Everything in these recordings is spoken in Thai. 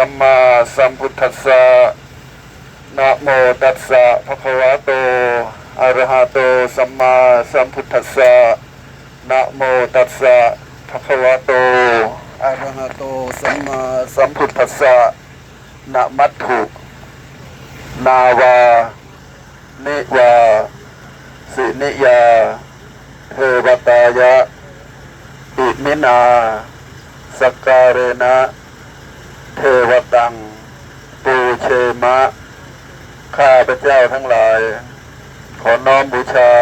สัมมาสัมพุทธัสสะนะโมตัสสะภะคะวะโตอะระหะโต สัมมาสัมพุทธัสสะนะโมตัสสะภะคะวะโตอะระหะโต สัมมาสัมพุทธัสสะนะมัตถุนาวา นิวา สินิยา เทวตายะ อิมินา สกการเรนะ วตัง ปูเชมะ ข้าพระเจ้าทั้งหลาย ขอน้อมบูชา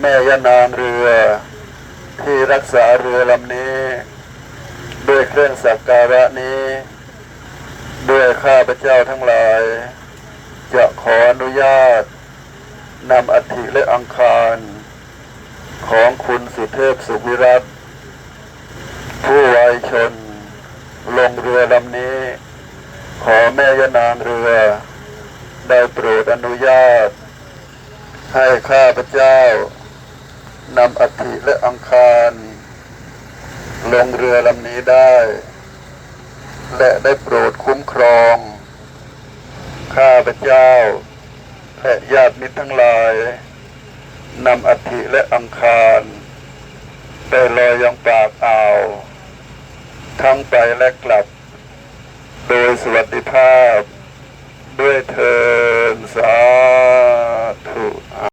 แม่ยานางเรือ ที่รักษาเรือลำนี้ ด้วยเครื่องสักการะนี้ ด้วยข้าพระเจ้าทั้งหลาย จะขออนุญาตนำอัฐิและอังคารของคุณสุเทพสุวิรัตผู้วายชน เรือลำนี้ ขอแม่ยานางเรือ ได้โปรดอนุญาต ให้ข้าพเจ้านำอัฐิและอังคาร ลงเรือลำนี้ได้ และได้โปรดคุ้มครอง ข้าพเจ้าและญาติมิตรทั้งหลายนำอัฐิและอังคารได้ลอยยังปากอ่าว ทั้งไปและกลับ โดยสวัสดิภาพด้วยเธอ